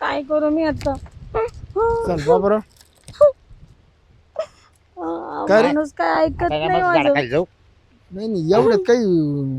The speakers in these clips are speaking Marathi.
काय करू मी आता? चल बाबरा अं, काय रे? माणूस काय ऐकत नाही मग माझं. झाडाखाली जाऊ. नाही नाही एवढ्यात काही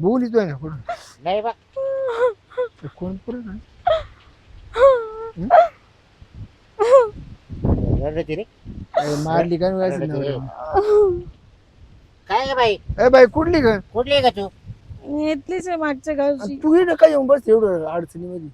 बोलितोय ना कोण नाही बा. कोण पुरं रडते रे. मारली काय व्हायचं रडते रे. नाही काय बाई? ए बाई कुठली का कुठली आहे का तू? मी इथलीच आहे मागच्या गावची. तू ये ना काय येऊन बस एवढं अडचणीमध्ये?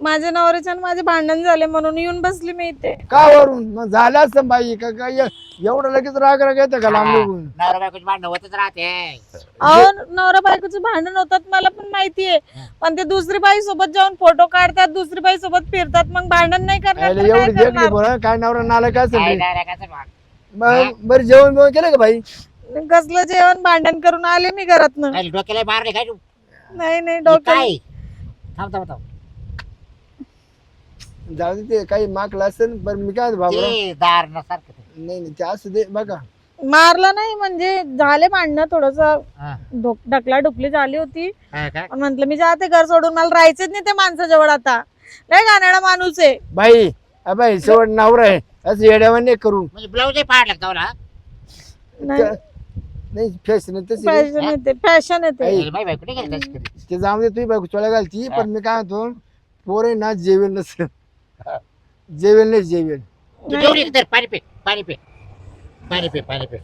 माझ्या नवऱ्याच्या आणि माझे भांडण झाले म्हणून येऊन बसली मी इथे. का वरून? मग झालं असं बाई का काय एवढं लगेच राग राग येतं का लांब निघून? नवरा बायकोची भांडण होतच राहते. अहो नवरा बायकोचे भांडण होतात मला पण माहितीये पण ते दुसरी बाई सोबत जाऊन फोटो काढतात दुसरी बाई सोबत फिरतात मग भांडण नाही करणार तर काय एवढी देखली करणार? बरं काय नवरा नाला काय काय असेल नाही? मग बरं जेवण बिवण केलं का बाई? कसलं जेवण भांडण करून आले मी घरातनं. काय डोक्याला मारले काय तू नाही नाही हे डोक्यात काय थांब थांब थांब. जाऊ दे ते काही मागलं असेल बरं मी काय बाबा ते दार नसारखं ते. नाही नाही ते असं दे बघा. मारलं नाही म्हणजे झाले भांडणं थोडस. हा. ढकला ढुकली झाली होती. हा का? पण म्हंटल मी जाते घर सोडून मला राहायचंच नाही त्या माणसाजवळ आता. लय गाण्याला माणूस आहे. बाई अ बाई शेवट नवरा आहे. असं येड्यावर नाही करू म्हणजे ब्लाऊजही फाड लागतो ना नाही. नाही फॅशन तशी. फॅशन येते येते गेली कधी? ते. जाऊ दे तुझी बायको चोळ्या घालती पण मी काय म्हणतो पोरे ना जेवेल नसेल. जेवेल नाही जेवेल. तू तर पाणी पे पाणी पे. पाणी पे पाणी पे.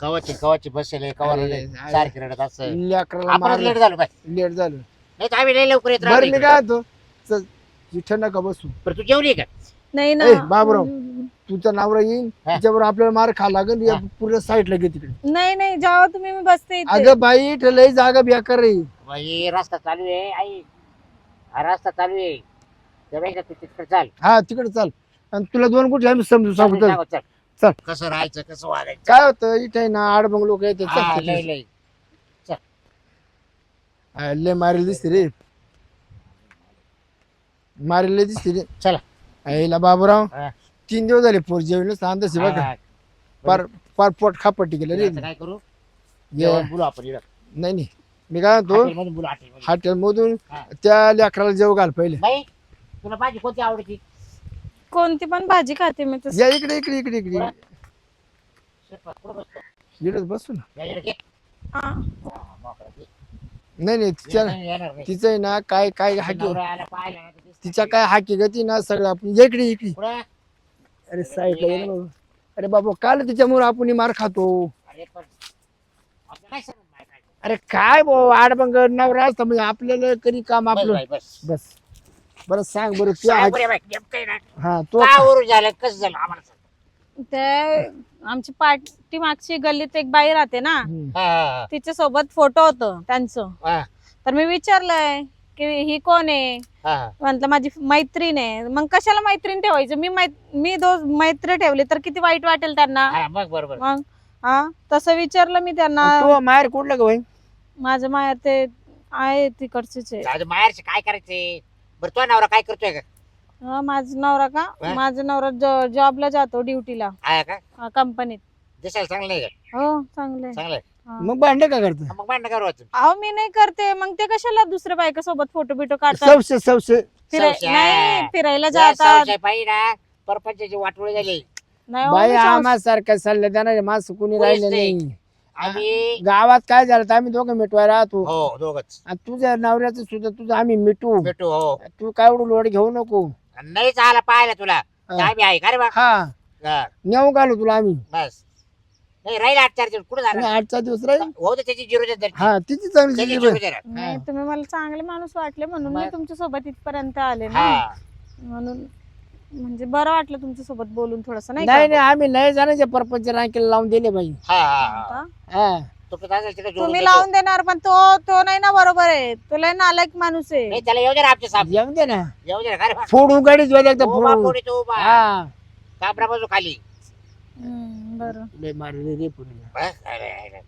कवाची कवाची बसेल कवा अरे, रडेल, अरे. सारखी रडत असं. लेकराला आपण मारलं. लेट झालो लेट झालं. नाही तर आम्ही लय लवकर येत बरं मी राहतो काय म्हणतो चल इथं नका बसू. पण तू जेवली का? नाही ना. ए, बाबराव. तुझा नवरा येईन हा. त्याच्यावर आपल्याला मार खा लागेल हा. पूर्ण साईडला घे तिकडे. नाही नाही जावा तुम्ही मी बसते इथे. अगं बाई इथं लई जागा बेकार रे. बाई रस्ता चालू आहे आई. हा रस्ता चालू आहे. त्या बाई का तू तिकडे चाल. हा तिकडे चाल. आणि तुला दोन कुठे आम्ही समजू सांगू चल. सांगू, चल. चल. कसं राहायचं कसं वागायचं. काय होतं इथे ना आडबंग लोक येते हा, लय लय. लय मारेल दिसते रे. मारेल दिसते रे. चला. आईला बाबूराव. हा. तीन दिवस झाले पोर जेवण बघा हा, पार पार पोट खापट्टी केलं रे काय करू ये. जेवण बोलू आपण इकडं. नाही नाही मी काय म्हणतो हॉटेलमधून बोलू हॉटेलमधून. हॉटेल मधून हा. त्या लेकराला जेव घाल पहिले बाई तुला भाजी कोणती आवडती कोणती पण भाजी खाते मी तसं या इकडे इकडे इकडे इकडे शेपा, कुठं बसतो? इकडे बसू ना या इकडे घे. हा. मोकळा घे. नाही नाही तिच्या येणार नाही, येणार नाही. तिचं आहे ना काय काय हाकी नवरा आला, पाहिला ना, तर दिसतं. तिच्या काय हाकी गती ना सगळं आपण इकडे इकडे कुठं? अरे साईडला ये ना बाबा. अरे बाबा काल तिच्यामुळे आपण मार खातो अरे पण काय समजून नाही काय. अरे काय भाऊ आडबंग नवरा असतं म्हणजे आपल्याला कधी काम बस आपलं बस. बस बरं सांग बरं तू सांग हाक- बरं बाई, नेमकं आहे ना. हा तो का वरून झालं कसं झालं आम्हाला सांग. ते आमची पाठी मागची गल्लीत एक बाई राहते ना हम्म. हा, हा, तिच्या सोबत फोटो होतं त्यांचं हा, तर मी विचारलंय की ही कोण आहे? हा, हा. म्हटलं माझी मैत्रीण आहे. मग कशाला मैत्रीण ठेवायचं? मी मै मी दो मैत्री ठेवली तर किती वाईट वाटेल त्यांना? हा, मग बरोबर. मग हा तसं विचारलं मी त्यांना. तो माहेर कुठलं का भाई माझं माहेर ते आहे तिकडचेच आहे. आज माहेरचे काय करायचे बरं तो नवरा काय करतोय का हा, माझा नवरा का? हा? माझा नवरा जॉबला जातो ड्युटीला आहे का? कंपनीत दिसायला चांगलं का हो चांगले चांगलं आहे. मग भांडे का करत? हा, मग भांडण करू. अहो मी नाही करते. मग ते कशाला दुसऱ्या बायका सोबत फोटो बिटो काढतात? सवशे सवशे. फिराय संशय. नाही फिरायला जातात. ना परपंचाची वाटोळी झाली. नाही हो, बाई मी आम्हा सारखा सल्ला देणारे माणसं कुणी कोणीच राहिले नाही. नाही. आम्ही गावात काय झालं तर आम्ही दोघं मिटवाय राहतो. हो दोघच. आणि तुझ्या नवऱ्याचं सुद्धा तुझं आम्ही मिटू भेटू हो. तू काय एवढं लोड घेऊ नको. आणि नाहीच आला पाहायला तुला. आम्ही आहे का रे बा? हा. हा, नेऊ घालू तुला आम्ही. बस. नाही राहील आठ चार दिवस. कुठं आणि झालं आठचा दिवस राहील? हो तर त्याची जिरो देत हा तिची चांगली त्याची जिजीबाई. जिरो देणार नाही तुम्ही मला चांगले माणूस वाटले म्हणून मी मग- तुमच्यासोबत इथपर्यंत आले ना. म्हणून म्हणजे बरं वाटलं तुमच्यासोबत बोलून थोडस नाही नाही का? नाही आम्ही नाही जाण्याच्या परपंच रांकेला लावून दिले बाई. हा हा हा. हा? हा. तिकडे जोडून तुम्ही देतो. लावून देणार पण तो तो नाही ना बरोबर आहे. तो लय नालायक माणूस आहे. नाही त्याला येऊ दे ना आमच्या सामने येऊन दे ना. येऊ दे ना का रे बा? फोडून गाडीच वेळ एकदा उभा फोडून. पोरी तो उभा. हा. काबरा बाजू खाली. हम्म, बरं. लय मारले रे पुढे बस, अरे, अरे.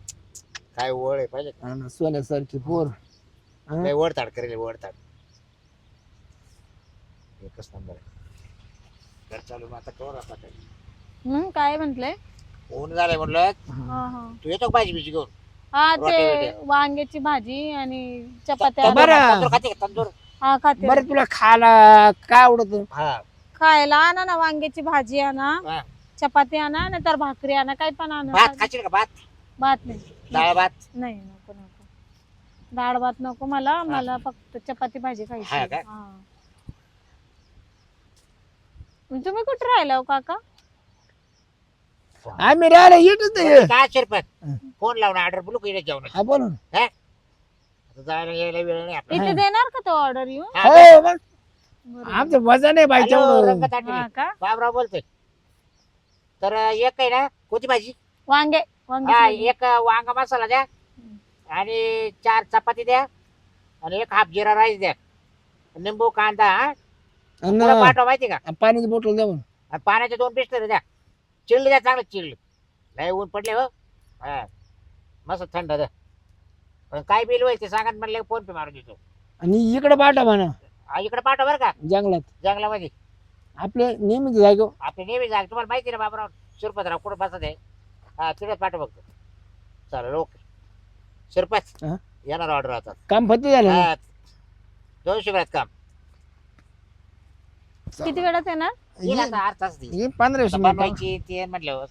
काय वळ आहे पाहिजे का? सोन्यासारखी पोर. हा? लय वडताड करेल वडताड एकच नंबर आहे. घर चालू मग आता कवर आता काय? हम्म, काय म्हंटले? ऊन झालंय म्हणलं हा. हा तू येतो का भाजी बिजी घेऊन? हा ते. वांग्याची भाजी आणि चपात्या. बरं. तंदूर खाते का? तंदूर? हा खाते. बरं तुला खायला काय आवडत? हा. खायला आणा ना वांग्याची भाजी आणा. हा. चपाती आणा नाही तर भाकरी आणा काही पण आणा. भात खाशील का भात? भात नाही. डाळ भात? नाही नको नको. डाळ भात नको मला मला फक्त चपाती भाजी हा खायची का? हा. मग तुम्ही कुठे राहिला हो काका? आम्ही राहिला येतच नाही हं. फोन लावून ऑर्डर बोलू की जेवण. हा बोला ना. आता जायला यायला वेळ नाही आपल्याला इथे देणार का तो ऑर्डर येऊन? हा, हो मग. आमचं वजन आहे बाई हॅलो, तेवढं. रंगत आटली. का? बाबराव बोलतोय. तर एक आहे ना कोणती भाजी? वांगे वांगे हा एक वांगा मसाला द्या. आणि चार चपाती द्या. आणि एक हाफ जिरा राईस द्या. निंबू कांदा हा. तुला पाठवा माहिती का? पाण्याची बॉटल द्या म्हणून. आणि पाण्याचे दोन पिस्टर द्या. चिल्ड द्या चांगलं चिल्ड. लय ऊन पडले हो. हा. मस्त थंड द्या. पण काय बिल होईल ते सांगा म्हणलं फोन पे मारून देतो. आणि इकडे पाठवा म्हणा. हा, इकडे पाठवा बरं का. जंगलात. जंगलामध्ये. आपले नेहमीच जागे आपली नेहमी जाग तुम्हाला माहिती ना बाबराव शिरपतराव कुठं बसत आहे? हा तिकडे पाठव बघतो. चालेल ओके. शिरपत हा? येणार ऑर्डर आता. काम फत्ते झालं ना? हा. दोनशे वेळात काम. किती वेळात येणार? येईल ये- आता अर्ध तास पंधरा वीस आता मिनिटं. बनवायची ते म्हटलं.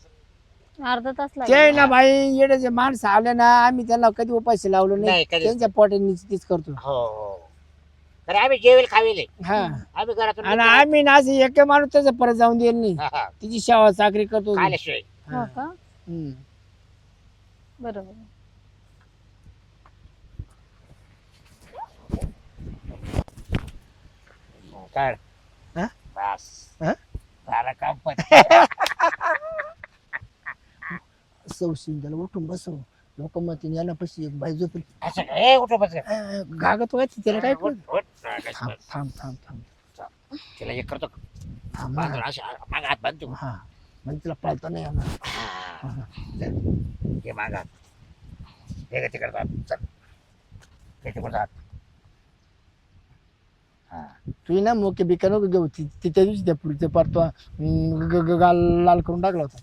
अर्धा तास ते लागेल ना भाई येडे जे माणसं आले ना आम्ही त्यांना कधी उपाशी लावलो नाही. त्यांच्या पोटाने तीच करतो. हो हो. तर आम्ही जेवेल खावेले. हा. आम्ही घरातून आणि आम्ही ना असं एक माणूस त्याचा परत जाऊन देईल नाही. हा, हा. तिची सेवा चाकरी करतो. हो. का? हम्म. बरोबर. काढ. हा? बस. हा? झालं काम पण. त्याला उठून बसव. लोक मग याला पशी एक बाई झोपली असं ए उठो बस. अं, गागत व्हायची त्याला काय उठ, कळत उठ. थांब थांब थांब थांब. तिला एक करतो थांब बांधून ना. अशी माग हात बांधतो हा. म्हणजे तिला पळता नाही येणार. हा. माग हात. हे तिकडे चल. हे तिकडे हात. हा. तू ना मोके बिका नको घेऊ. ती ती त्या दिवशी त्या पुढच्या पारतो गाल लाल करून टाकला होता.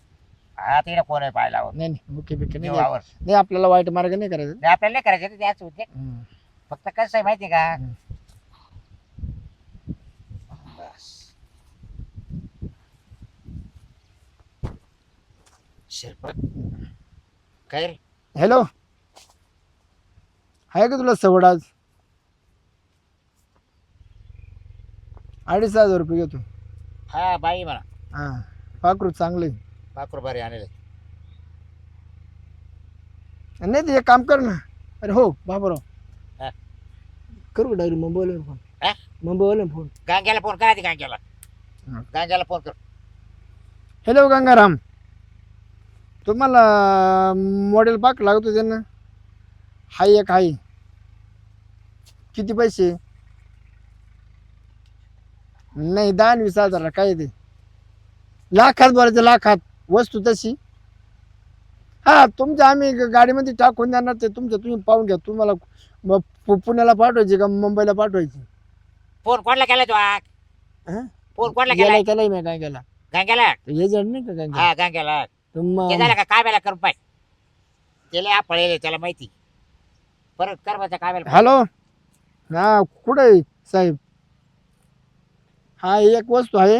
हा तिकडे कोण आहे पाहायला आवड नाही नाही मोके बिके नाही जीवावर घ्यायचं. नाही आपल्याला वाईट मार्ग नाही करायचं. नाही आपल्याला नाही करायचं ते द्यायचं होते. हम्म. फक्त कसं आहे माहिती का? हम्म. बस. शिरपत. काय रे हॅलो. आहे का तुला सवड आज? अडीच हजार रुपये घेतो. हा बाई म्हणा. हा पाकरू चांगले. बाकर बारी आणले. नाही ते एक काम कर ना. अरे हो बाबराव. हा. करू डायरी मुंबईला फोन हा? मुंबईला फोन गांग्याला फोन करा ती गांग्याला. हा. गांग्याला फोन कर. हॅलो गंगाराम. तुम्हाला मॉडेल पाक लागतो त्यांना? हाय एक हाय. किती पैसे? नाही दहा आणि वीस हजार काय ते? लाखात बोलायचं लाखात. वस्तू तशी. हा तुमच्या आम्ही ग- गाडीमध्ये टाकून देणार ते तुमचं तुम्ही पाहून घ्या. तुम्हाला पु- पुण्याला पाठवायची का मुंबईला पाठवायची? फोन कोणला केला तू हा? फोन कोणला केला केलाय मी काय केला गांग्याला? हे जड नाही का काय हा गांग्याला. ते झालं का काय करून पाय. त्याला या पळेल त्याला माहिती. परत कर काय हॅलो? हा कुठे साहेब? हा एक वस्तू आहे.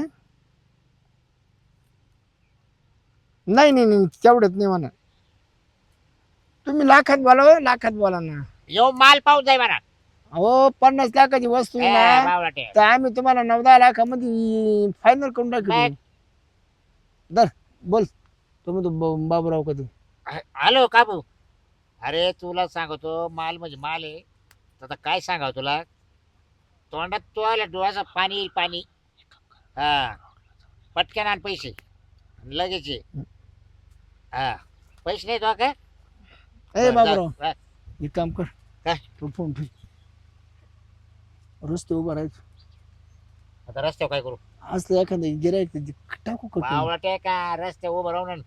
नाही नाही नाही तेवढ्यात नाही म्हणा. तुम्ही लाखात बोला हो, लाखात बोला ना. येऊ माल पाहून जाय म्हणा अहो पन्नास लाखाची वस्तू आहे ए, ना. बावळाटे. तर आम्ही तुम्हाला नऊ दहा लाखामध्ये फायनल करून टाकू? दर बोल. तुम्ही तो ब- बाबूराव कधी हॅलो काबू अरे तुला सांगतो माल म्हणजे माल आहे. तर आता काय सांगाव तुला? तोंडात तो आला डोळ्याचं पाणी येईल पाणी. हा. पटकन आण पैसे. लगेच ये. हा. पैसे नाही तो काय ए बाबूराव. हा. एक काम कर. काय? तू फोन ठेव. रस्ते उभं राहायचं. आता रस्त्यावर काय करू? असलं एखादं गिरायक टाकू कटून बावळाटे का? रस्ते उभं राहून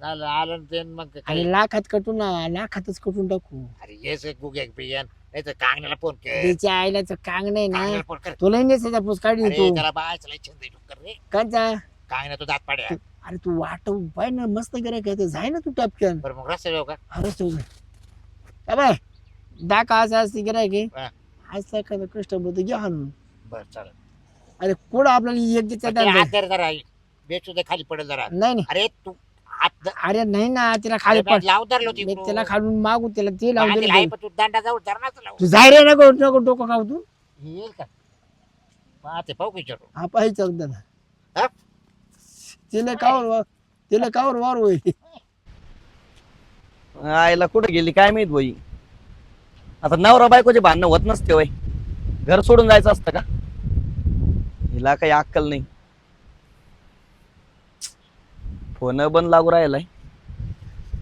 झालं आलं न ते मग आणि लाखात कटून ना. लाखातच कटून टाकू. अरे येस गुगे बियान नाही तर कांगण्याला फोन कर. त्याच्या आईलाच कांग नाही ना. कांगण्याला फोन कर. तुला नेसायचा पुस काढी अरे तू. त्याला बायचं लय छंद आहे, डुक्कर रे. काचा. कांगण्या तो दात पाड्या. अरे तू वाट पाय ना मस्त गिरायक आहे जाय ना तू टपक्यान. बरं मग का? तू बाय दाका असं असते गिरायक हा. आज एखादं कष्ट बोलतो घ्या हाणून. बर चालेल. अरे कुठं आपल्याला एक दिवसा पण ते हात धर जरा बेचू दे खाली पडेल जरा. नाही नाही. अरे तू हात धर. अरे नाही ना तिला खाली पड. लाव धरलो मी त्याला खालून मागू त्याला ते लावून आहे दिलं तू. दांडा जाऊ धरणाच लावू तू जाय रे नको नको डोकं खाऊ तू. येईल का? पाहते पाहू विचारू हा पाहिजे दादा हा? तिला कावर वा- तिला कावर वार होईल आईला कुठे गेली काय माहीत बाई? आता नवरा बायकोचे भांडणं होत नसते वय घर सोडून जायचं असतं का? हिला काही अक्कल नाही. फोन बंद लागू राहिलाय.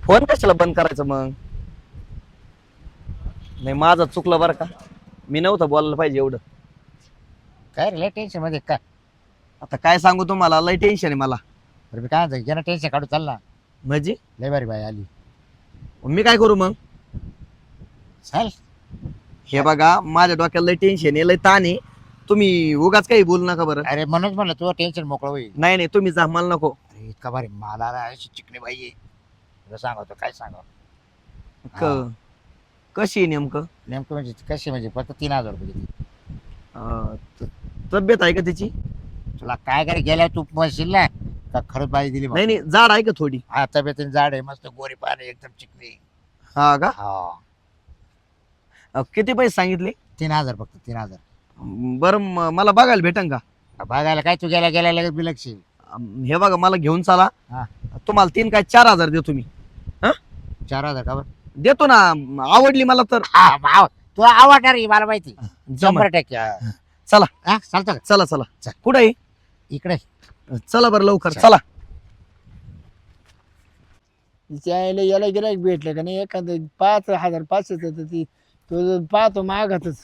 फोन कशाला बंद करायचं मग? नाही माझं चुकलं बरं का? मी नव्हतं बोलायला पाहिजे एवढं. काय रे टेन्शनमध्ये काय आता काय सांगू तुम्हाला? लय टेन्शन आहे मला. अरे मी काय म्हणतो टेन्शन काढू चाल ना म्हणजे? लय बारी बाई आली. मी काय करू मग? चाल. हे बघा माझ्या डोक्याला लय टेन्शन आहे लय ताण आहे. तुम्ही उगाच काही बोलू नका बरं. अरे म्हणूनच म्हणलं तू टेन्शन मोकळं होईल. नाही नाही तुम्ही जा मला नको. अरे इतका भारी मला ना अशी चिकणी बाई आहे. तुला सांगतो काय सांगावं? क- कशी आहे नेमकं? नेमकं म्हणजे कशी म्हणजे फक्त तीन हजार रुपये देते. अं, त- तब्येत आहे का त्याची तुला काय करे गेल्या तू म्हणशील ना का खरंच बाई दिली नाही नाही जाड आहे का थोडी? हा तब्येतीने जाड आहे मस्त गोरी पाणी एकदम चिकणी हा का? हा. अं, किती पैसे सांगितले? तीन हजार फक्त तीन हजार. बरं म- मला बघायला भेटन का? बघायला काय तू गेल्या गेल्या लगेच बिलक्षी हे बघा मला घेऊन चाला. हा. तुम्हाला तीन काय चार हजार देतो मी. चार हजार का बरं? देतो ना आवडली मला तर. हा भाव तू आवडणार मला माहिती. जमल. शंभर टक्के. हा. चला. हा चालतं का? चला चला. चल. कुठे आहे? इकडे. चला बरं लवकर चल. तिच्या आईला याला गिरायक भेटलं का नाही एखादं पाच हजार पाचशे तर ती तो पाहतो मागातच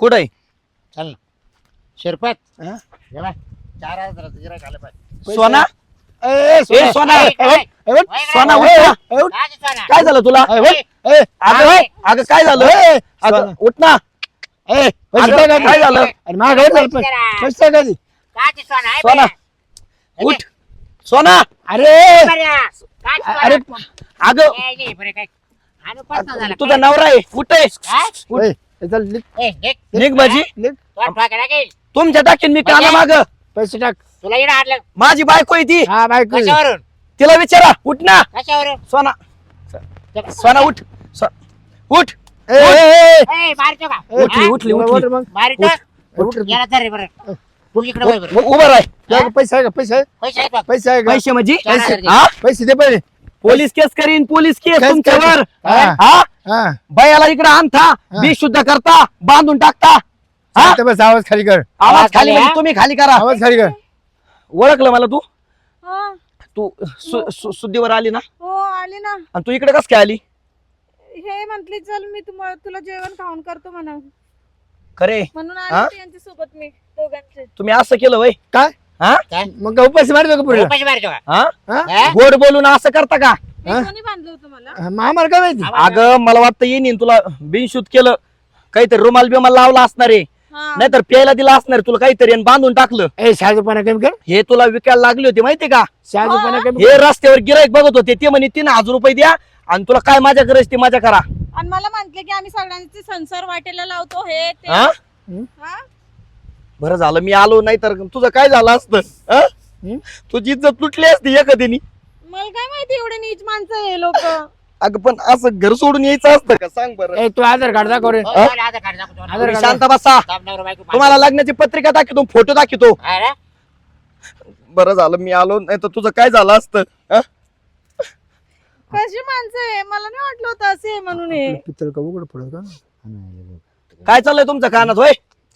कुठे आहे चल ना शिरपत हा? चार हजाराचं आलं पाहिजे सोना ए, ए, ए सोना. सोना ए, ए, उठ, ए, उठ. वय सोना वय उठ ना. ए, उठ. काय झालं तुला ए, उठ. ए, अगं काय? अगं काय झालं ए, अगं सोना. उठ ना ए, पैसे अगं, काय काय झालं? अरे मागे उठ, पैसे सोना आहे सोना. बरं? उठ. सोना. अरे बरं. अरे सोना? अगं. ए, ये, बरं, काय? आणू पत्ता झाला. तुझा नवरा आहे. कुठे काय? ओय, हे चल लिख, ए, निघ. निघ बाजी. लिख. तुला ठोकायला गेल. तुमच्या टाकीन मी काना माग. पैसे टाक. तुला इकडे आणलं माझी बायको आहे ती. हा बायको कशावरून? तिला विचारा. उठ ना. कशावरून? सोना. सोना उठ. सो- उठ. ए, ए, ए, ए, मारतो का? ए, उठली, हा? उठली, उठ, उठली. उठ मग. मारितो उठ, उठ. याला धर रे बरं. तू इकडे वळ बरं. उ- उभं राह. तुझ्याकडे पैसे आहे का? पैसे आहे? पैसे आहेत बघ. पैसे आहे का? पैसे म्हणजे? चार हजार दे. हा? पैसे दे पहिले. पोलीस केस करीन पोलीस केस केस तुमच्यावर. हा. हा. हा? बायाला इकडे आणता बी शुद्ध करता बांधून टाकता. हा? बस आवाज खाली कर. आवाज खाली म्हणजे? तुम्ही खाली करा. आवाज खाली कर. ओळखलं मला तू? हा. तू सु- सु- शुद्धीवर आली ना? हो आली ना. आणि तू इकडे कस काय आली? हे म्हंटली चल मी तुम्हाला तुला जेवण खाऊन करतो म्हणा. खरे. म्हणून हा? आले होते यांच्यासोबत मी दोघांचे. तुम्ही असं केलं वय? काय हा? काय? मग का पैसे मारतो का पुढे? पैसे मारतो का? हा? हा? हा? गोड बोलून असं करता का? हा? कोणी बांधलं होतं मला? मग आम्हाला काय माहिती? अगं मला वाटतं येईन तुला बिनशूत केलं. काहीतरी रुमाल बिमाल लावला असणार आहे. नाहीतर प्यायला दिला असणार तुला काहीतरी आणि बांधून टाकलं. ए शहाजूपणा कमी कर. हे तुला विकायला लागली होती माहितीये का? शहाजूपणा कमी हे रस्त्यावर गिराईक बघत होते ते म्हणे तीन हजार रुपये द्या आणि तुला काय माझ्या करायची ती मजा करा. आणि मला म्हंटले की आम्ही सगळ्यांचे संसार वाटेला लावतो हे ते. हा? हा? बरं झालं मी आलो नाही तर तुझं काय झालं असतं हा? हं? तुझी इज्जत तुटली असती एखाद्यानी मला काय माहिती एवढे नीच माणसं हे लोक. अगं पण असं घर सोडून यायचं असतं का? सांग बरं. ए तू आधार कार्ड दाखव रे. हो, आधार कार्ड दाखव तुम्हाला. आधार तुम्ही कार्ड शांत बसा. नवरा बायको. तुम्हाला लग्नाची पत्रिका दाखवतो फोटो दाखवतो. हा? बरं झालं मी आलो नाही तर तुझं काय झालं असतं? हा? कशी माणसं आहे? मला नाही वाटलं होतं असे आहे म्हणून हे. पितळ का उघड पडत का? काय चाललंय तुमच्या कानात होय?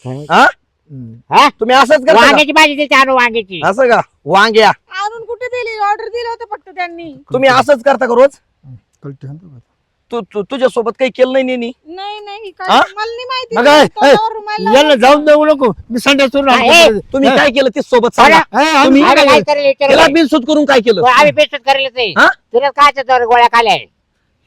हा? हम्म. हा? तुम्ही असंच करता का? वांग्याची भाजी देते आणू वांग्याची. असं का? वांग्या. आणून कुठे दिली? ऑर्डर दिलं होतं फक्त त्यांनी. तुम्ही असंच करता का रोज? कळते हा तो. तू तू तुझ्या सोबत काही केलं नाही नेनी? नाही नाही काय हा? मला नाही माहिती. मग काय? तोंडावर रुमाल याला लावला. जाऊन देऊ नको. मी संडे सोडून हा, ए, राहतो. तुम्ही हा. काय केलं ते सोबत सांगा. अरे, हा, आम्ही तुम्ही- आम्ही काय काय केलं? करेल त्याला बिनसूत करून काय केलं? आम्ही पेस्ट करेल नाही. हा? तुला काय तर गोळ्या खाल्या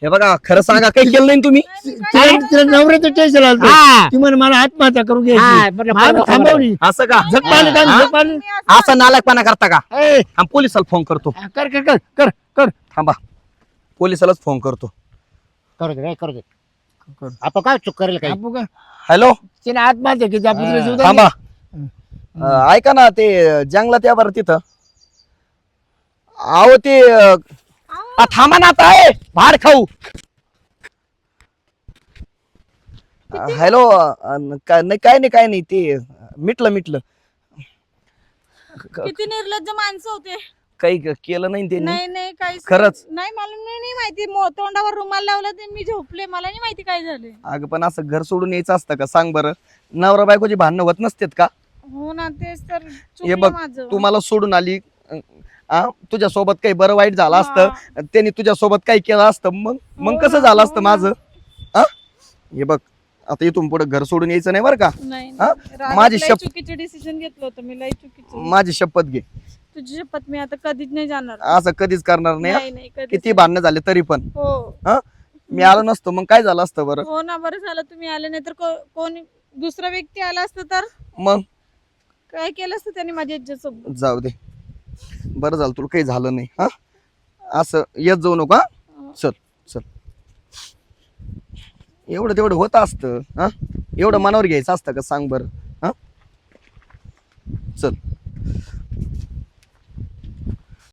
हे बघा खरं सांगा काही केलं नाही तुम्ही? तिला तिला नवऱ्याचं टेन्शन आलं हा. ती म्हणे मला आत्महत्या करून हा, घ्यायची म्हटलं मग आम्ही बरोबर. थांबवली असं का? झक हा? झक मी असं- असा नालायकपणा करता का? ए, पोलिसाला फोन करतो. कर कर कर कर कर. थांबा. पोलिसालाच फोन करतो. करू दे रे, करू दे. आपण काय चूक करेल काही? आपण काय? हॅलो तिने आत्महत्या केली आपण तिला हा. थांबा. अं, ऐका ना ते जंगलात या बरं तिथं. अहो ते अं, आ, थांबा ना आता आहे भाड खाऊ. अं, हॅलो अं, काय नाही काय नाही काय नाही ते अं, मिटलं मिटलं. किती निर्लज्ज माणसं होते. काही क- केलं नाही त्यांनी? नाही नाही काही खरंच? नाही मला नाही नाही माहिती. मो- तोंडावर रुमाल लावला ते मी झोपले. मला नाही माहिती काय झाले अगं पण असं घर सोडून यायचं असतं का? सांग बरं. नवरा बायकोची भांडणं होत नसतेत का? हो ना तेच तर. हे चुकलं बघ माझं. तू मला सोडून आली. अं, आ, तुझ्या सोबत काही बरं वाईट झालं असतं. त्यांनी तुझ्या सोबत काही केलं असतं. मग मग हो कसं ना, झालं हो असतं ना. माझं? हा हे बघ आता इथून पुढे घर सोडून यायचं नाही बरं का? नाही हा? नाही. रागात माझी लय शप- चुकीचे डिसिजन घेतलं होतं मी लय चुकीचं. माझी शपथ घे. तुझी शपथ मी आता कधीच नाही जाणार. असं कधीच करणार नाही हा? नाही नाही कधीच किती. भांडणं झाले तरी पण. हो. मी आलो नसतो मग काय झालं असतं बरं? हो ना बरं झालं तुम्ही आले नाही तर को- कोणी दुसरा व्यक्ती आला असतं तर? मग? काय केलं असतं त्यांनी माझ्या इज्जत सोबत जाऊ दे. बरं झालं तुला काही झालं नाही हा? असं येत जाऊ नका चल चल. एवढं तेवढं होत असतं हा? एवढं मनावर घ्यायचं असतं का? सांग बरं हा? चल.